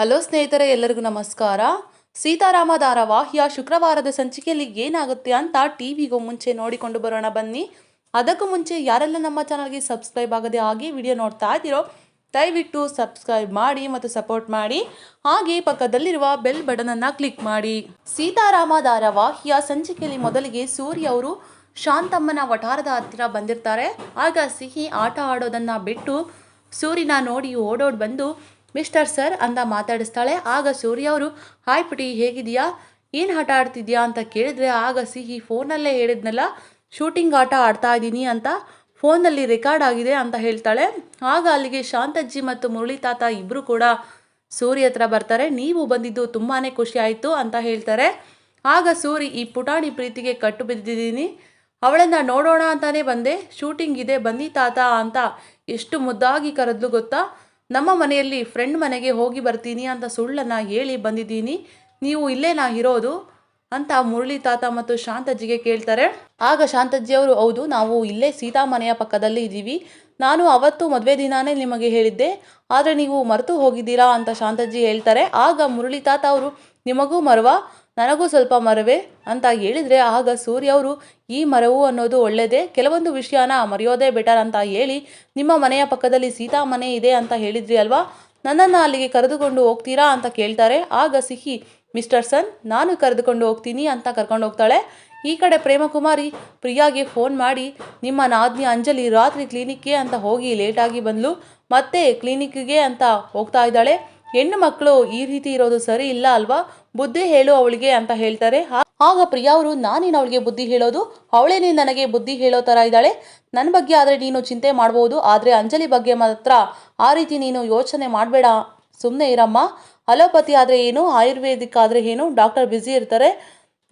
Hello ಸ್ನೇಹಿತರೆ, ಎಲ್ಲರಿಗೂ ನಮಸ್ಕಾರ. ಸೀತಾರಾಮ ಧಾರಾವಾಹಿಯ ಶುಕ್ರವಾರದ ಸಂಚಿಕೆಯಲ್ಲಿ ಏನಾಗುತ್ತೆ ಅಂತ ಟಿವಿಗೂ ಮುಂಚೆ ನೋಡಿಕೊಂಡು ಬರೋಣ ಬನ್ನಿ. ಅದಕ್ಕೂ ಮುಂಚೆ ಯಾರೆಲ್ಲ ನಮ್ಮ ಚಾನಲ್ಗೆ ಸಬ್ಸ್ಕ್ರೈಬ್ ಆಗದೆ ಹಾಗೆ ವಿಡಿಯೋ ನೋಡ್ತಾ ಇದ್ದೀರೋ, ದಯವಿಟ್ಟು ಸಬ್ಸ್ಕ್ರೈಬ್ ಮಾಡಿ ಮತ್ತು ಸಪೋರ್ಟ್ ಮಾಡಿ. ಹಾಗೆ ಪಕ್ಕದಲ್ಲಿರುವ ಬೆಲ್ ಬಟನನ್ನು ಕ್ಲಿಕ್ ಮಾಡಿ. ಸೀತಾರಾಮ ಧಾರಾವಾಹಿಯ ಸಂಚಿಕೆಯಲ್ಲಿ ಮೊದಲಿಗೆ ಸೂರ್ಯ ಅವರು ಶಾಂತಮ್ಮನ ವಠಾರದ ಹತ್ತಿರ ಬಂದಿರ್ತಾರೆ. ಆಗ ಸಿಹಿ ಆಟ ಆಡೋದನ್ನು ಬಿಟ್ಟು ಸೂರ್ಯನ ನೋಡಿ ಓಡೋಡ್ ಬಂದು ಮಿಸ್ಟರ್ ಸರ್ ಅಂತ ಮಾತಾಡಿಸ್ತಾಳೆ. ಆಗ ಸೂರ್ಯ ಅವರು, ಹಾಯ್ ಪುಟಿ ಹೇಗಿದೆಯಾ ಏನು ಆಟ ಆಡ್ತಿದ್ಯಾ ಅಂತ ಕೇಳಿದ್ರೆ ಆಗ ಸಿಹಿ ಫೋನಲ್ಲೇ ಹೇಳಿದ್ನಲ್ಲ, ಶೂಟಿಂಗ್ ಆಟ ಆಡ್ತಾ ಇದ್ದೀನಿ ಅಂತ ಫೋನಲ್ಲಿ ರೆಕಾರ್ಡ್ ಆಗಿದೆ ಅಂತ ಹೇಳ್ತಾಳೆ. ಆಗ ಅಲ್ಲಿಗೆ ಶಾಂತಜ್ಜಿ ಮತ್ತು ಮುರಳಿ ತಾತ ಇಬ್ಬರು ಕೂಡ ಸೂರ್ಯ ಹತ್ರ ಬರ್ತಾರೆ. ನೀವು ಬಂದಿದ್ದು ತುಂಬಾ ಖುಷಿ ಆಯಿತು ಅಂತ ಹೇಳ್ತಾರೆ. ಆಗ ಸೂರಿ, ಈ ಪುಟಾಣಿ ಪ್ರೀತಿಗೆ ಕಟ್ಟು ಬಿದ್ದಿದ್ದೀನಿ. ಅವಳನ್ನು ನೋಡೋಣ ಅಂತಾನೆ ಬಂದೆ. ಶೂಟಿಂಗ್ ಇದೆ, ಬನ್ನಿ ತಾತ ಅಂತ ಎಷ್ಟು ಮುದ್ದಾಗಿ ಕರೆದ್ಲು ಗೊತ್ತಾ? ನಮ್ಮ ಮನೆಯಲ್ಲಿ ಫ್ರೆಂಡ್ ಮನೆಗೆ ಹೋಗಿ ಬರ್ತೀನಿ ಅಂತ ಸುಳ್ಳನ್ನು ಹೇಳಿ ಬಂದಿದ್ದೀನಿ. ನೀವು ಇಲ್ಲೇ ನಾ ಇರೋದು ಅಂತ ಮುರಳಿ ತಾತ ಮತ್ತು ಶಾಂತಜ್ಜಿಗೆ ಕೇಳ್ತಾರೆ. ಆಗ ಶಾಂತಜ್ಜಿ ಅವರು ಹೌದು, ನಾವು ಇಲ್ಲೇ ಸೀತಾ ಮನೆಯ ಪಕ್ಕದಲ್ಲಿ ಇದ್ದೀವಿ. ನಾನು ಅವತ್ತು ಮದುವೆ ದಿನಾನೇ ನಿಮಗೆ ಹೇಳಿದ್ದೆ. ಆದರೆ ನೀವು ಮರೆತು ಹೋಗಿದ್ದೀರಾ? ಅಂತ ಶಾಂತಜ್ಜಿ ಹೇಳ್ತಾರೆ. ಆಗ ಮುರಳಿ ತಾತ ಅವರು ನಿಮಗೂ ಮರವ? ನನಗೂ ಸ್ವಲ್ಪ ಮರವೇ? ಅಂತ ಹೇಳಿದರೆ ಆಗ ಸೂರ್ಯ ಅವರು, ಈ ಮರವು ಅನ್ನೋದು ಒಳ್ಳೆಯದೇ ಕೆಲವೊಂದು ವಿಷಯನ ಮರೆಯೋದೇ ಬೆಟರ್ ಅಂತ ಹೇಳಿ, ನಿಮ್ಮ ಮನೆಯ ಪಕ್ಕದಲ್ಲಿ ಸೀತಾ ಮನೆ ಇದೆ ಅಂತ ಹೇಳಿದ್ರಿ ಅಲ್ವಾ? ನನ್ನನ್ನು ಅಲ್ಲಿಗೆ ಕರೆದುಕೊಂಡು ಹೋಗ್ತೀರಾ ಅಂತ ಕೇಳ್ತಾರೆ. ಆಗ ಸಿಹಿ, ಮಿಸ್ಟರ್ ಸನ್, ನಾನು ಕರೆದುಕೊಂಡು ಹೋಗ್ತೀನಿ ಅಂತ ಕರ್ಕೊಂಡು ಹೋಗ್ತಾಳೆ. ಈ ಕಡೆ ಪ್ರೇಮಕುಮಾರಿ ಪ್ರಿಯಾಗೆ ಫೋನ್ ಮಾಡಿ, ನಿಮ್ಮ ನಾದ್ನಿ ಅಂಜಲಿ ರಾತ್ರಿ ಕ್ಲಿನಿಕ್ಗೆ ಅಂತ ಹೋಗಿ ಲೇಟಾಗಿ ಬಂದಳು ಮತ್ತೆ ಕ್ಲಿನಿಕ್ಗೆ ಅಂತ ಹೋಗ್ತಾ ಇದ್ದಾಳೆ. ಹೆಣ್ಣು ಮಕ್ಕಳು ಈ ರೀತಿ ಇರೋದು ಸರಿ ಇಲ್ಲ ಅಲ್ವಾ? ಬುದ್ಧಿ ಹೇಳು ಅವಳಿಗೆ ಅಂತ ಹೇಳ್ತಾರೆ. ಆಗ ಪ್ರಿಯಾ ಅವರು, ನಾನೇನು ಅವಳಿಗೆ ಬುದ್ಧಿ ಹೇಳೋದು? ಅವಳೇನೇ ನನಗೆ ಬುದ್ಧಿ ಹೇಳೋ ಥರ ಇದ್ದಾಳೆ? ನನ್ನ ಬಗ್ಗೆ ಆದರೆ ನೀನು ಚಿಂತೆ ಮಾಡ್ಬೋದು, ಆದರೆ ಅಂಜಲಿ ಬಗ್ಗೆ ಮಾತ್ರ ಆ ರೀತಿ ನೀನು ಯೋಚನೆ ಮಾಡಬೇಡ. ಸುಮ್ಮನೆ ಇರಮ್ಮ. ಅಲೋಪತಿ ಆದರೆ ಏನು, ಆಯುರ್ವೇದಿಕ್ ಆದರೆ ಏನು, ಡಾಕ್ಟರ್ ಬ್ಯುಸಿ ಇರ್ತಾರೆ.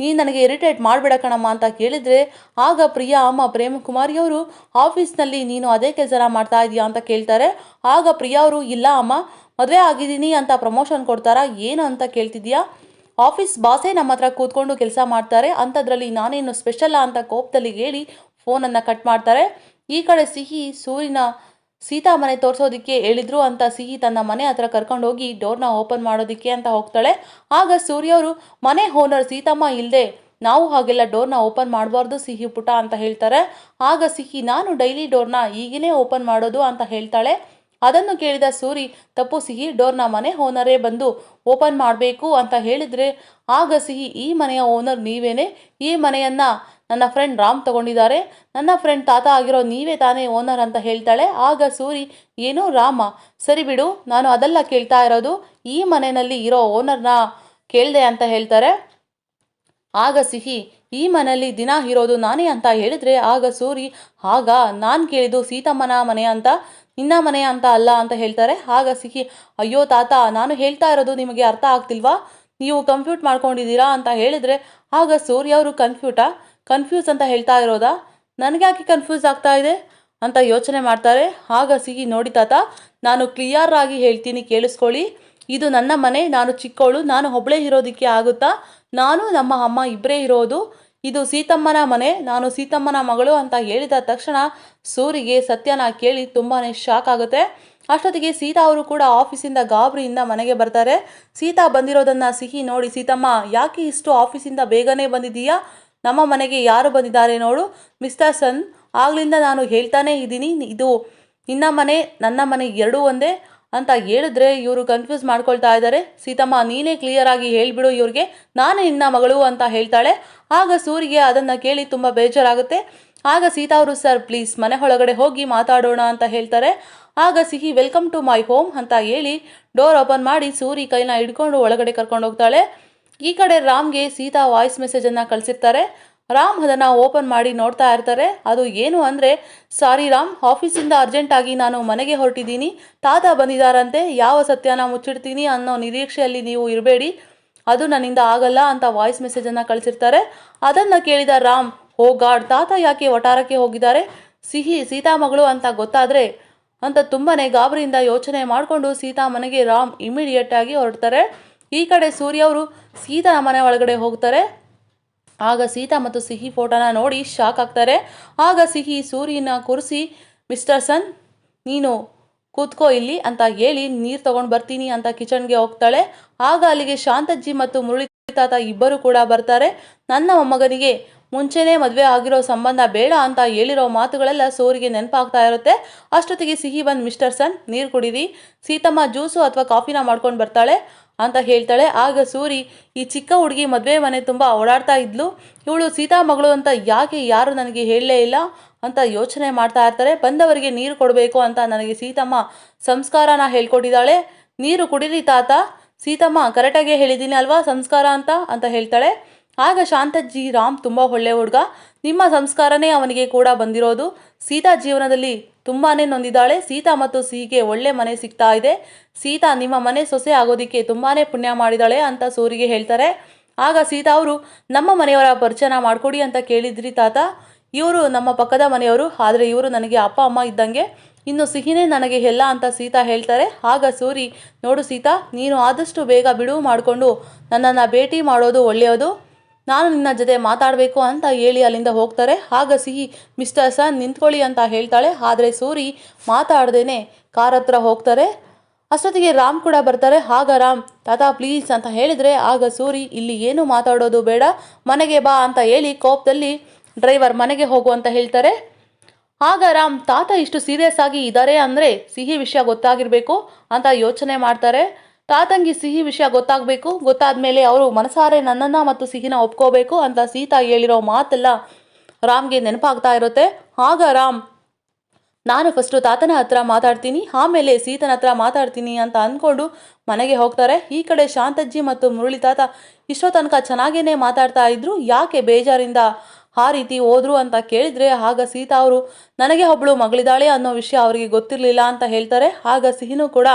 ನೀನು ನನಗೆ ಇರಿಟೇಟ್ ಮಾಡಬೇಡ ಕಣಮ್ಮ ಅಂತ ಕೇಳಿದರೆ, ಆಗ ಪ್ರಿಯಾ ಅಮ್ಮ ಪ್ರೇಮಕುಮಾರಿ ಅವರು, ಆಫೀಸ್ನಲ್ಲಿ ನೀನು ಅದೇ ಕೆಲಸನ ಮಾಡ್ತಾ ಇದೀಯಾ? ಅಂತ ಕೇಳ್ತಾರೆ. ಆಗ ಪ್ರಿಯಾ ಅವರು, ಇಲ್ಲ ಅಮ್ಮ ಮದುವೆ ಆಗಿದ್ದೀನಿ ಅಂತ ಪ್ರಮೋಷನ್ ಕೊಡ್ತಾರಾ, ಏನು ಅಂತ ಕೇಳ್ತಿದ್ಯಾ ಆಫೀಸ್ ಬಾಸೇ ನಮ್ಮ ಹತ್ರ ಕೂತ್ಕೊಂಡು ಕೆಲಸ ಮಾಡ್ತಾರೆ, ಅಂಥದ್ರಲ್ಲಿ ನಾನೇನು ಸ್ಪೆಷಲ್ಲ ಅಂತ ಕೋಪದಲ್ಲಿ ಹೇಳಿ ಫೋನನ್ನು ಕಟ್ ಮಾಡ್ತಾರೆ. ಈ ಕಡೆ ಸಿಹಿ ಸೂರಿನ ಸೀತಾ ಮನೆ ತೋರಿಸೋದಕ್ಕೆ ಹೇಳಿದ್ರು ಅಂತ ಸಿಹಿ ತನ್ನ ಮನೆ ಹತ್ರ ಕರ್ಕೊಂಡೋಗಿ ಡೋರ್ನ ಓಪನ್ ಮಾಡೋದಕ್ಕೆ ಅಂತ ಹೋಗ್ತಾಳೆ. ಆಗ ಸೂರ್ಯ ಅವರು, ಮನೆ ಓನರ್ ಸೀತಮ್ಮ ಇಲ್ಲದೆ ನಾವು ಹಾಗೆಲ್ಲ ಡೋರ್ನ ಓಪನ್ ಮಾಡಬಾರ್ದು ಸಿಹಿ ಪುಟ ಅಂತ ಹೇಳ್ತಾರೆ. ಆಗ ಸಿಹಿ, ನಾನು ಡೈಲಿ ಡೋರ್ನ ಈಗಿನೇ ಓಪನ್ ಮಾಡೋದು ಅಂತ ಹೇಳ್ತಾಳೆ. ಅದನ್ನು ಕೇಳಿದ ಸೂರಿ, ತಪ್ಪು ಸಿಹಿ ಡೋರ್ನ ಮನೆ ಓನರೇ ಬಂದು, ಓಪನ್ ಮಾಡಬೇಕು ಅಂತ ಹೇಳಿದರೆ, ಆಗ ಸಿಹಿ, ಈ ಮನೆಯ ಓನರ್ ನೀವೇನೆ? ಈ ಮನೆಯನ್ನು ನನ್ನ ಫ್ರೆಂಡ್ ರಾಮ್ ತಗೊಂಡಿದ್ದಾರೆ. ನನ್ನ ಫ್ರೆಂಡ್ ತಾತ ಆಗಿರೋ ನೀವೇ ತಾನೇ ಓನರ್ ಅಂತ ಹೇಳ್ತಾಳೆ. ಆಗ ಸೂರಿ, ಏನು ರಾಮ? ಸರಿ ಬಿಡು, ನಾನು ಅದೆಲ್ಲ ಕೇಳ್ತಾ ಇರೋದು. ಈ ಮನೆಯಲ್ಲಿ ಇರೋ ಓನರ್ನ ಕೇಳಿದೆ ಅಂತ ಹೇಳ್ತಾರೆ. ಆಗ ಸಿಹಿ ಈ ಮನೆಯಲ್ಲಿ ದಿನ ಇರೋದು ನಾನೇ ಅಂತ ಹೇಳಿದ್ರೆ ಆಗ ಸೂರಿ, ಆಗ ನಾನು ಕೇಳಿದ್ದು ಸೀತಮ್ಮನ ಮನೆ ಅಂತ, ನಿನ್ನ ಮನೆ ಅಂತ ಅಲ್ಲ ಅಂತ ಹೇಳ್ತಾರೆ. ಆಗ ಸಿಹಿ, ಅಯ್ಯೋ ತಾತ, ನಾನು ಹೇಳ್ತಾ ಇರೋದು ನಿಮಗೆ ಅರ್ಥ ಆಗ್ತಿಲ್ವಾ? ನೀವು ಕಂಪ್ಯೂಟ್ ಮಾಡ್ಕೊಂಡಿದ್ದೀರಾ ಅಂತ ಹೇಳಿದ್ರೆ ಆಗ ಸೂರ್ಯ ಅವರು ಕನ್ಫ್ಯೂಟಾ ಕನ್ಫ್ಯೂಸ್ ಅಂತ ಹೇಳ್ತಾ ಇರೋದಾ? ನನಗೆ ಯಾಕೆ ಕನ್ಫ್ಯೂಸ್ ಆಗ್ತಾ ಇದೆ? ಅಂತ ಯೋಚನೆ ಮಾಡ್ತಾರೆ. ಆಗ ಸಿಹಿ, ನೋಡಿ ತಾತ, ನಾನು ಕ್ಲಿಯರ್ ಆಗಿ ಹೇಳ್ತೀನಿ, ಕೇಳಿಸ್ಕೊಳ್ಳಿ. ಇದು ನನ್ನ ಮನೆ, ನಾನು ಚಿಕ್ಕವಳು ನಾನು ಒಬ್ಬಳೇ ಇರೋದಕ್ಕೆ ಆಗುತ್ತಾ? ನಾನು ನಮ್ಮ ಅಮ್ಮ ಇಬ್ಬರೇ ಇರೋದು. ಇದು ಸೀತಮ್ಮನ ಮನೆ, ನಾನು ಸೀತಮ್ಮನ ಮಗಳು ಅಂತ ಹೇಳಿದ ತಕ್ಷಣ ಸೂರಿಗೆ ಸತ್ಯನ ಕೇಳಿ ತುಂಬಾ ಶಾಕ್ ಆಗುತ್ತೆ. ಅಷ್ಟೊತ್ತಿಗೆ ಸೀತಾ ಅವರು ಕೂಡ ಆಫೀಸಿಂದ ಗಾಬರಿಯಿಂದ ಮನೆಗೆ ಬರ್ತಾರೆ. ಸೀತಾ ಬಂದಿರೋದನ್ನ ಸಿಹಿ ನೋಡಿ, ಸೀತಮ್ಮ, ಯಾಕೆ ಇಷ್ಟು ಆಫೀಸಿಂದ ಬೇಗನೆ ಬಂದಿದ್ದೀಯಾ? ನಮ್ಮ ಮನೆಗೆ ಯಾರು ಬಂದಿದ್ದಾರೆ ನೋಡು. ಮಿಸ್ಟರ್ ಸನ್, ಆಗ್ಲಿಂದ ನಾನು ಹೇಳ್ತಾನೇ ಇದ್ದೀನಿ, ಇದು ನಿನ್ನ ಮನೆ, ನನ್ನ ಮನೆ ಎರಡೂ ಒಂದೇ. ಅಂತ ಹೇಳಿದ್ರೆ ಇವರು ಕನ್ಫ್ಯೂಸ್ ಮಾಡ್ಕೊಳ್ತಾ ಇದ್ದಾರೆ ಸೀತಮ್ಮ, ನೀನೇ ಕ್ಲಿಯರ್ ಆಗಿ ಹೇಳ್ಬಿಡು ಇವ್ರಿಗೆ. ನಾನೇ ನಿನ್ನ ಮಗಳು ಅಂತ ಹೇಳ್ತಾಳೆ. ಆಗ ಸೂರಿಗೆ ಅದನ್ನು ಕೇಳಿ ತುಂಬ ಬೇಜಾರಾಗುತ್ತೆ. ಆಗ ಸೀತಾ ಅವರು ಸರ್ ಪ್ಲೀಸ್ ಮನೆ ಒಳಗಡೆ ಹೋಗಿ ಮಾತಾಡೋಣ ಅಂತ ಹೇಳ್ತಾರೆ. ಆಗ ಸಿಹಿ ವೆಲ್ಕಮ್ ಟು ಮೈ ಹೋಮ್ ಅಂತ ಹೇಳಿ ಡೋರ್ ಓಪನ್ ಮಾಡಿ ಸೂರಿ ಕೈನ ಹಿಡ್ಕೊಂಡು ಒಳಗಡೆ ಕರ್ಕೊಂಡು ಹೋಗ್ತಾಳೆ. ಈ ಕಡೆ ರಾಮ್ಗೆ ಸೀತಾ ವಾಯ್ಸ್ ಮೆಸೇಜನ್ನು ಕಳಿಸಿರ್ತಾರೆ. ರಾಮ್ ಅದನ್ನು ಓಪನ್ ಮಾಡಿ ನೋಡ್ತಾ ಇರ್ತಾರೆ. ಅದು ಏನು ಅಂದರೆ, ಸಾರಿ ರಾಮ್, ಆಫೀಸಿಂದ ಅರ್ಜೆಂಟಾಗಿ ನಾನು ಮನೆಗೆ ಹೊರಟಿದ್ದೀನಿ. ತಾತ ಬಂದಿದ್ದಾರಂತೆ. ಯಾವ ಸತ್ಯನ ಮುಚ್ಚಿಡ್ತೀನಿ ಅನ್ನೋ ನಿರೀಕ್ಷೆಯಲ್ಲಿ ನೀವು ಇರಬೇಡಿ. ಅದು ನನ್ನಿಂದ ಆಗಲ್ಲ ಅಂತ ವಾಯ್ಸ್ ಮೆಸೇಜನ್ನು ಕಳಿಸಿರ್ತಾರೆ. ಅದನ್ನು ಕೇಳಿದ ರಾಮ್, ಓ ಗಾಡ್, ತಾತ ಯಾಕೆ ವಟಾರಕ್ಕೆ ಹೋಗಿದ್ದಾರೆ? ಸಿಹಿ, ಸೀತಾ ಮಗಳು ಅಂತ ಗೊತ್ತಾದರೆ? ಅಂತ ತುಂಬಾ ಗಾಬರಿಯಿಂದ ಯೋಚನೆ ಮಾಡಿಕೊಂಡು ಸೀತಾ ಮನೆಗೆ ರಾಮ್ ಇಮಿಡಿಯೇಟ್ ಆಗಿ ಹೊರಡ್ತಾರೆ. ಈ ಕಡೆ ಸೂರ್ಯ ಅವರು ಸೀತಾ ಮನೆ ಒಳಗಡೆ ಹೋಗ್ತಾರೆ. ಆಗ ಸೀತಾ ಮತ್ತು ಸಿಹಿ ಫೋಟೋನ ನೋಡಿ ಶಾಕ್ ಆಗ್ತಾರೆ. ಆಗ ಸಿಹಿ ಸೂರ್ಯನ ಕುರಿಸಿ, ಮಿಸ್ಟರ್ ಸನ್, ನೀನು ಕೂತ್ಕೋ ಇಲ್ಲಿ ಅಂತ ಹೇಳಿ ನೀರು ತಗೊಂಡು ಬರ್ತೀನಿ ಅಂತ ಕಿಚನ್ಗೆ ಹೋಗ್ತಾಳೆ. ಆಗ ಅಲ್ಲಿಗೆ ಶಾಂತಜ್ಜಿ ಮತ್ತು ಮುರಳಿ ತಾತ ಇಬ್ಬರು ಕೂಡ ಬರ್ತಾರೆ. ನನ್ನ ಮೊಮ್ಮಗನಿಗೆ ಮುಂಚೆನೇ ಮದುವೆ ಆಗಿರೋ ಸಂಬಂಧ ಬೇಡ ಅಂತ ಹೇಳಿರೋ ಮಾತುಗಳೆಲ್ಲ ಸೋರಿಗೆ ನೆನಪಾಗ್ತಾ ಇರುತ್ತೆ. ಅಷ್ಟೊತ್ತಿಗೆ ಸಿಹಿ ಬಂದು ಮಿಸ್ಟರ್ ಸನ್, ನೀರು ಕುಡೀರಿ, ಸೀತಮ್ಮ ಜ್ಯೂಸು ಅಥವಾ ಕಾಫಿನ ಮಾಡ್ಕೊಂಡು ಬರ್ತಾಳೆ ಅಂತ ಹೇಳ್ತಾಳೆ. ಆಗ ಸೂರಿ, ಈ ಚಿಕ್ಕ ಹುಡುಗಿ ಮದುವೆ ಮನೆ ತುಂಬ ಓಡಾಡ್ತಾ ಇದ್ಲು. ಇವಳು ಸೀತಾ ಮಗಳು ಅಂತ ಯಾಕೆ ಯಾರು ನನಗೆ ಹೇಳಲೇ ಇಲ್ಲ ಅಂತ ಯೋಚನೆ ಮಾಡ್ತಾ ಇರ್ತಾರೆ. ಬಂದವರಿಗೆ ನೀರು ಕೊಡಬೇಕು ಅಂತ ನನಗೆ ಸೀತಮ್ಮ ಸಂಸ್ಕಾರನ ಹೇಳ್ಕೊಟ್ಟಿದ್ದಾಳೆ. ನೀರು ಕುಡೀರಿ ತಾತ, ಸೀತಮ್ಮ ಕರೆಕ್ಟಾಗೆ ಹೇಳಿದ್ದೀನಿ ಅಲ್ವಾ ಸಂಸ್ಕಾರ ಅಂತ ಅಂತ ಹೇಳ್ತಾಳೆ. ಆಗ ಶಾಂತಜ್ಜಿ, ರಾಮ್ ತುಂಬ ಒಳ್ಳೆ ಹುಡುಗ. ನಿಮ್ಮ ಸಂಸ್ಕಾರನೇ ಅವನಿಗೆ ಕೂಡ ಬಂದಿರೋದು. ಸೀತಾ ಜೀವನದಲ್ಲಿ ತುಂಬಾ ನೊಂದಿದ್ದಾಳೆ. ಸೀತಾ ಮತ್ತು ಸಿಹಿಗೆ ಒಳ್ಳೆ ಮನೆ ಸಿಗ್ತಾ ಇದೆ. ಸೀತಾ, ನಿಮ್ಮ ಮನೆ ಸೊಸೆ ಆಗೋದಕ್ಕೆ ತುಂಬಾ ಪುಣ್ಯ ಮಾಡಿದಾಳೆ ಅಂತ ಸೂರಿಗೆ ಹೇಳ್ತಾರೆ. ಆಗ ಸೀತಾ ಅವರು, ನಮ್ಮ ಮನೆಯವರ ಪರಿಚಯನ ಮಾಡಿಕೊಡಿ ಅಂತ ಕೇಳಿದ್ರಿ ತಾತ. ಇವರು ನಮ್ಮ ಪಕ್ಕದ ಮನೆಯವರು, ಆದರೆ ಇವರು ನನಗೆ ಅಪ್ಪ, ಅಮ್ಮ ಇದ್ದಂಗೆ. ಇನ್ನು ಸಿಹಿನೇ ನನಗೆ ಎಲ್ಲ ಅಂತ ಸೀತಾ ಹೇಳ್ತಾರೆ. ಆಗ ಸೂರಿ, ನೋಡು ಸೀತಾ, ನೀನು ಆದಷ್ಟು ಬೇಗ ಬಿಡುವು ಮಾಡಿಕೊಂಡು ನನ್ನನ್ನು ಭೇಟಿ ಮಾಡೋದು ಒಳ್ಳೆಯದು. ನಾನು ನಿನ್ನ ಜೊತೆ ಮಾತಾಡಬೇಕು ಅಂತ ಹೇಳಿ ಅಲ್ಲಿಂದ ಹೋಗ್ತಾರೆ. ಆಗ ಸಿಹಿ, ಮಿಸ್ಟರ್ ಸನ್ ನಿಂತ್ಕೊಳ್ಳಿ ಅಂತ ಹೇಳ್ತಾಳೆ. ಆದರೆ ಸೂರಿ, ಮಾತಾಡ್ದೇನೆ. ಕಾರ್ ಹತ್ರ ಹೋಗ್ತಾರೆ. ಅಷ್ಟೊತ್ತಿಗೆ ರಾಮ್ ಕೂಡ ಬರ್ತಾರೆ. ಆಗ ರಾಮ್, ತಾತ ಪ್ಲೀಸ್ ಅಂತ ಹೇಳಿದರೆ, ಆಗ ಸೂರಿ, ಇಲ್ಲಿ ಏನು ಮಾತಾಡೋದು ಬೇಡ, ಮನೆಗೆ ಬಾ ಅಂತ ಹೇಳಿ ಕೋಪದಲ್ಲಿ ಡ್ರೈವರ್ ಮನೆಗೆ ಹೋಗು ಅಂತ ಹೇಳ್ತಾರೆ. ಆಗ ರಾಮ್, ತಾತ ಇಷ್ಟು ಸೀರಿಯಸ್ ಆಗಿ ಇದ್ದಾರೆ ಅಂದರೆ ಸಿಹಿ ವಿಷಯ ಗೊತ್ತಾಗಿರಬೇಕು ಅಂತ ಯೋಚನೆ ಮಾಡ್ತಾರೆ. ತಾತಂಗೆ ಸಿಹಿ ವಿಷಯ ಗೊತ್ತಾಗಬೇಕು. ಗೊತ್ತಾದ್ಮೇಲೆ ಅವರು ಮನಸಾರೆ ನನ್ನನ್ನು ಮತ್ತು ಸಿಹಿನ ಒಪ್ಕೋಬೇಕು ಅಂತ ಸೀತಾ ಹೇಳಿರೋ ಮಾತೆಲ್ಲ ರಾಮ್ಗೆ ನೆನಪಾಗ್ತಾ ಇರುತ್ತೆ. ಆಗ ರಾಮ್, ನಾನು ಫಸ್ಟು ತಾತನ ಹತ್ರ ಮಾತಾಡ್ತೀನಿ, ಆಮೇಲೆ ಸೀತನ ಹತ್ರ ಮಾತಾಡ್ತೀನಿ ಅಂತ ಅಂದ್ಕೊಂಡು ಮನೆಗೆ ಹೋಗ್ತಾರೆ. ಈ ಕಡೆ ಶಾಂತಜ್ಜಿ ಮತ್ತು ಮುರಳಿ ತಾತ ಇಷ್ಟೋ ತನಕ ಚೆನ್ನಾಗೇನೆ ಮಾತಾಡ್ತಾ ಇದ್ರು. ಯಾಕೆ ಬೇಜಾರಿಂದ ಆ ರೀತಿ ಹೋದ್ರು ಅಂತ ಕೇಳಿದ್ರೆ, ಆಗ ಸೀತಾ ಅವರು, ನನಗೆ ಒಬ್ಬಳು ಮಗಳಿದ್ದಾಳೆ ಅನ್ನೋ ವಿಷಯ ಅವರಿಗೆ ಗೊತ್ತಿರಲಿಲ್ಲ ಅಂತ ಹೇಳ್ತಾರೆ. ಆಗ ಸಿಹಿನೂ ಕೂಡ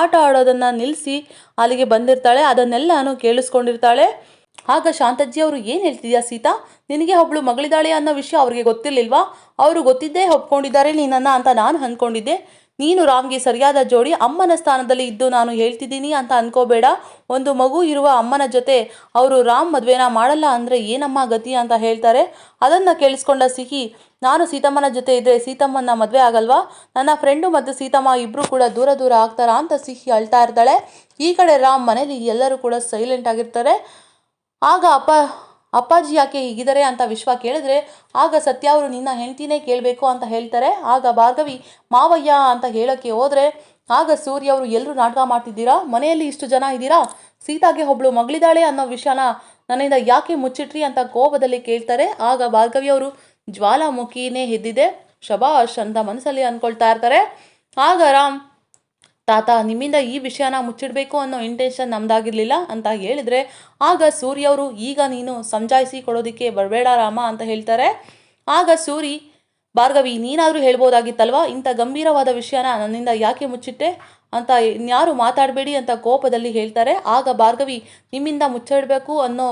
ಆಟ ಆಡೋದನ್ನು ನಿಲ್ಲಿಸಿ ಅಲ್ಲಿಗೆ ಬಂದಿರ್ತಾಳೆ. ಅದನ್ನೆಲ್ಲನೂ ಕೇಳಿಸ್ಕೊಂಡಿರ್ತಾಳೆ. ಆಗ ಶಾಂತಜ್ಜಿ ಅವರು, ಏನು ಹೇಳ್ತಿದ್ಯಾ ಸೀತಾ? ನಿನಗೆ ಒಬ್ಳು ಮಗಳಿದ್ದಾಳೆ ಅನ್ನೋ ವಿಷಯ ಅವ್ರಿಗೆ ಗೊತ್ತಿರಲಿಲ್ವಾ? ಅವರು ಗೊತ್ತಿದ್ದೇ ಒಪ್ಕೊಂಡಿದ್ದಾರೆ ನೀನನ್ನ ಅಂತ ನಾನು ಅಂದ್ಕೊಂಡಿದ್ದೆ ನೀನು ರಾಮ್ಗೆ ಸರಿಯಾದ ಜೋಡಿ ಅಮ್ಮನ ಸ್ಥಾನದಲ್ಲಿ ಇದ್ದು ನಾನು ಹೇಳ್ತಿದ್ದೀನಿ ಅಂತ ಅನ್ಕೋಬೇಡ. ಒಂದು ಮಗು ಇರುವ ಅಮ್ಮನ ಜೊತೆ ಅವರು ರಾಮ್ ಮದುವೆನ ಮಾಡಲ್ಲ ಅಂದರೆ ಏನಮ್ಮ ಗತಿ ಅಂತ ಹೇಳ್ತಾರೆ. ಅದನ್ನು ಕೇಳಿಸ್ಕೊಂಡ ಸಿಹಿ, ನಾನು ಸೀತಮ್ಮನ ಜೊತೆ ಇದ್ದರೆ ಸೀತಮ್ಮನ ಮದುವೆ ಆಗಲ್ವಾ? ನನ್ನ ಫ್ರೆಂಡು ಮತ್ತು ಸೀತಮ್ಮ ಇಬ್ಬರು ಕೂಡ ದೂರ ದೂರ ಆಗ್ತಾರಾ ಅಂತ ಸಿಹಿ ಅಳ್ತಾ ಇರ್ತಾಳೆ. ಈ ಕಡೆ ರಾಮ್ ಮನೇಲಿ ಎಲ್ಲರೂ ಕೂಡ ಸೈಲೆಂಟ್ ಆಗಿರ್ತಾರೆ. ಆಗ ಅಪ್ಪ ಅಪ್ಪಾಜಿ ಯಾಕೆ ಹೀಗಿದ್ದಾರೆ ಅಂತ ವಿಶ್ವ ಕೇಳಿದ್ರೆ, ಆಗ ಸತ್ಯ ಅವರು ನಿನ್ನ ಹೆಂಡ್ತಿನೇ ಕೇಳಬೇಕು ಅಂತ ಹೇಳ್ತಾರೆ. ಆಗ ಭಾರ್ಗವಿ, ಮಾವಯ್ಯ ಅಂತ ಹೇಳೋಕ್ಕೆ ಹೋದರೆ, ಆಗ ಸೂರ್ಯ ಅವರು ಎಲ್ಲರೂ ನಾಟಕ ಮಾಡ್ತಿದ್ದೀರಾ? ಮನೆಯಲ್ಲಿ ಇಷ್ಟು ಜನ ಇದ್ದೀರಾ? ಸೀತಾಗೆ ಒಬ್ಳು ಮಗಳಿದ್ದಾಳೆ ಅನ್ನೋ ವಿಷಯನ ನನ್ನಿಂದ ಯಾಕೆ ಮುಚ್ಚಿಟ್ರಿ? ಅಂತ ಕೋಪದಲ್ಲಿ ಕೇಳ್ತಾರೆ. ಆಗ ಭಾರ್ಗವಿ ಅವರು, ಜ್ವಾಲಾಮುಖಿನೇ ಎದ್ದಿದೆ. ಶಬಾಷ್ ಅಂತ ಮನಸ್ಸಲ್ಲಿ ಅಂದ್ಕೊಳ್ತಾ ಇರ್ತಾರೆ. ಆಗ ರಾಮ್ ತಾತ, ನಿಮ್ಮಿಂದ ಈ ವಿಷಯನ ಮುಚ್ಚಿಡಬೇಕು ಅನ್ನೋ ಇಂಟೆನ್ಷನ್ ನಮ್ದಾಗಿರ್ಲಿಲ್ಲ ಅಂತ ಹೇಳಿದ್ರೆ, ಆಗ ಸೂರ್ಯ ಅವರು ಈಗ ನೀನು ಸಂಜಾಯಿಸಿ ಕೊಡೋದಕ್ಕೆ ಬರಬೇಡ ರಾಮ ಅಂತ ಹೇಳ್ತಾರೆ. ಆಗ ಸೂರಿ, ಭಾರ್ಗವಿ, ನೀನಾದರೂ ಹೇಳ್ಬೋದಾಗಿತ್ತಲ್ವಾ? ಇಂಥ ಗಂಭೀರವಾದ ವಿಷಯನ ನನ್ನಿಂದ ಯಾಕೆ ಮುಚ್ಚಿಟ್ಟೆ ಅಂತ ಇನ್ಯಾರು ಮಾತಾಡಬೇಡಿ ಅಂತ ಕೋಪದಲ್ಲಿ ಹೇಳ್ತಾರೆ. ಆಗ ಭಾರ್ಗವಿ, ನಿಮ್ಮಿಂದ ಮುಚ್ಚಿಡಬೇಕು ಅನ್ನೋ,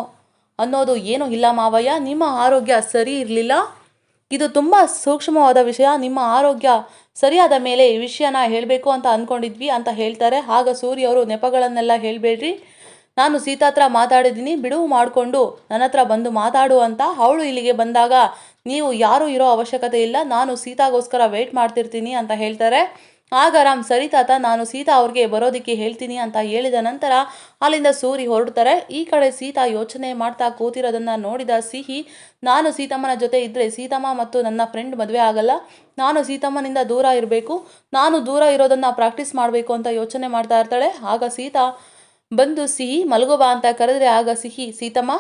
ಅನ್ನೋದು ಏನೂ ಇಲ್ಲ ಮಾವಯ್ಯ. ನಿಮ್ಮ ಆರೋಗ್ಯ ಸರಿ ಇರಲಿಲ್ಲ. ಇದು ತುಂಬ ಸೂಕ್ಷ್ಮವಾದ ವಿಷಯ. ನಿಮ್ಮ ಆರೋಗ್ಯ ಸರಿಯಾದ ಮೇಲೆ ಈ ವಿಷಯನ ಹೇಳಬೇಕು ಅಂತ ಅಂದ್ಕೊಂಡಿದ್ವಿ ಅಂತ ಹೇಳ್ತಾರೆ. ಆಗ ಸೂರ್ಯ ಅವರು ನೆಪಗಳನ್ನೆಲ್ಲ ಹೇಳಬೇಡ್ರಿ. ನಾನು ಸೀತಾ ಹತ್ರ ಮಾತಾಡಿದ್ದೀನಿ. ಬಿಡುವು ಮಾಡಿಕೊಂಡು ನನ್ನ ಹತ್ರ ಬಂದು ಮಾತಾಡು ಅಂತ ಅವಳು ಇಲ್ಲಿಗೆ ಬಂದಾಗ, ನೀವು ಯಾರೂ ಇರೋ ಅವಶ್ಯಕತೆ ಇಲ್ಲ. ನಾನು ಸೀತಾಗೋಸ್ಕರ ವೆಯ್ಟ್ ಮಾಡ್ತಿರ್ತೀನಿ ಅಂತ ಹೇಳ್ತಾರೆ. ಆಗ ರಾಮ್, ಸರಿ ತಾತ, ನಾನು ಸೀತಾ ಅವ್ರಿಗೆ ಬರೋದಕ್ಕೆ ಹೇಳ್ತೀನಿ ಅಂತ ಹೇಳಿದ ನಂತರ ಅಲ್ಲಿಂದ ಸೂರಿ ಹೊರಡ್ತಾರೆ. ಈ ಕಡೆ ಸೀತಾ ಯೋಚನೆ ಮಾಡ್ತಾ ಕೂತಿರೋದನ್ನ ನೋಡಿದ ಸಿಹಿ, ನಾನು ಸೀತಮ್ಮನ ಜೊತೆ ಇದ್ದರೆ ಸೀತಮ್ಮ ಮತ್ತು ನನ್ನ ಫ್ರೆಂಡ್ ಮದುವೆ ಆಗಲ್ಲ. ನಾನು ಸೀತಮ್ಮನಿಂದ ದೂರ ಇರಬೇಕು. ನಾನು ದೂರ ಇರೋದನ್ನು ಪ್ರಾಕ್ಟೀಸ್ ಮಾಡಬೇಕು ಅಂತ ಯೋಚನೆ ಮಾಡ್ತಾ ಇರ್ತಾಳೆ. ಆಗ ಸೀತಾ ಬಂದು, ಸಿಹಿ ಮಲಗೋಬಾ ಅಂತ ಕರೆದ್ರೆ ಆಗ ಸಿಹಿ, ಸೀತಮ್ಮ,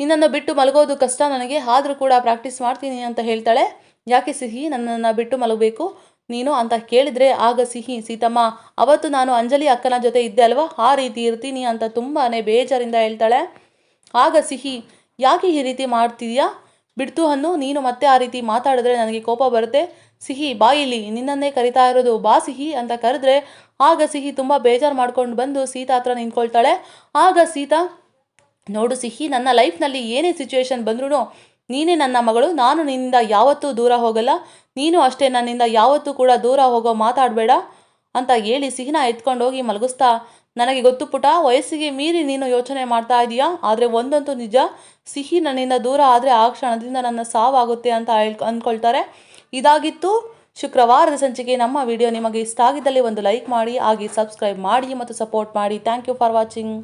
ನಿನ್ನನ್ನು ಬಿಟ್ಟು ಮಲಗೋದು ಕಷ್ಟ ನನಗೆ, ಆದರೂ ಕೂಡ ಪ್ರಾಕ್ಟೀಸ್ ಮಾಡ್ತೀನಿ ಅಂತ ಹೇಳ್ತಾಳೆ. ಯಾಕೆ ಸಿಹಿ, ನನ್ನನ್ನು ಬಿಟ್ಟು ಮಲಗಬೇಕು? ನೀನು ಅಂತ ಕೇಳಿದ್ರೆ ಆಗ ಸಿಹಿ, ಸೀತಮ್ಮ, ಅವತ್ತು ನಾನು ಅಂಜಲಿ ಅಕ್ಕನ ಜೊತೆ ಇದ್ದೆ ಅಲ್ವಾ? ಆ ರೀತಿ ಇರ್ತೀನಿ ಅಂತ ತುಂಬಾ ಬೇಜಾರಿಂದ ಹೇಳ್ತಾಳೆ. ಆಗ ಸಿಹಿ, ಯಾಕೆ ಈ ರೀತಿ ಮಾಡ್ತಿದ್ಯಾ? ಬಿಡ್ತು ಹನ್ನು ನೀನು ಮತ್ತೆ ಆ ರೀತಿ ಮಾತಾಡಿದ್ರೆ ನನಗೆ ಕೋಪ ಬರುತ್ತೆ. ಸಿಹಿ ಬಾಯಿಲಿ ನಿನ್ನನ್ನೇ ಕರಿತಾ ಇರೋದು ಬಾ ಸಿಹಿ ಅಂತ ಕರೆದ್ರೆ ಆಗ ಸಿಹಿ ತುಂಬ ಬೇಜಾರು ಮಾಡ್ಕೊಂಡು ಬಂದು ಸೀತಾ ಹತ್ರ ನಿಂತ್ಕೊಳ್ತಾಳೆ. ಆಗ ಸೀತಾ, ನೋಡು ಸಿಹಿ, ನನ್ನ ಲೈಫ್ನಲ್ಲಿ ಏನೇ ಸಿಚುವೇಶನ್ ಬಂದ್ರೂ ನೀನೇ ನನ್ನ ಮಗಳು, ನಾನು ನಿನ್ನಿಂದ ಯಾವತ್ತೂ ದೂರ ಹೋಗಲ್ಲ. ನೀನು ಅಷ್ಟೇ ನನ್ನಿಂದ ಯಾವತ್ತೂ ಕೂಡ ದೂರ ಹೋಗೋ ಮಾತಾಡಬೇಡ ಅಂತ ಹೇಳಿ ಸಿಹಿನ ಎತ್ಕೊಂಡು ಹೋಗಿ ಮಲಗಿಸ್ತಾ, ನನಗೆ ಗೊತ್ತು ಪುಟ, ವಯಸ್ಸಿಗೆ ಮೀರಿ ನೀನು ಯೋಚನೆ ಮಾಡ್ತಾ ಇದೀಯಾ? ಆದರೆ ಒಂದಂತೂ ನಿಜ, ಸಿಹಿ ನನ್ನಿಂದ ದೂರ ಆದರೆ ಆ ಕ್ಷಣದಿಂದ ನನ್ನ ಸಾವಾಗುತ್ತೆ ಅಂತ ಹೇಳ್, ಅಂದ್ಕೊಳ್ತಾರೆ. ಇದಾಗಿತ್ತು ಶುಕ್ರವಾರದ ಸಂಚಿಕೆ. ನಮ್ಮ ವಿಡಿಯೋ ನಿಮಗೆ ಇಷ್ಟ ಆಗಿದ್ದಲ್ಲಿ ಒಂದು ಲೈಕ್ ಮಾಡಿ, ಹಾಗೆ ಸಬ್ಸ್ಕ್ರೈಬ್ ಮಾಡಿ ಮತ್ತು ಸಪೋರ್ಟ್ ಮಾಡಿ. Thank you for watching.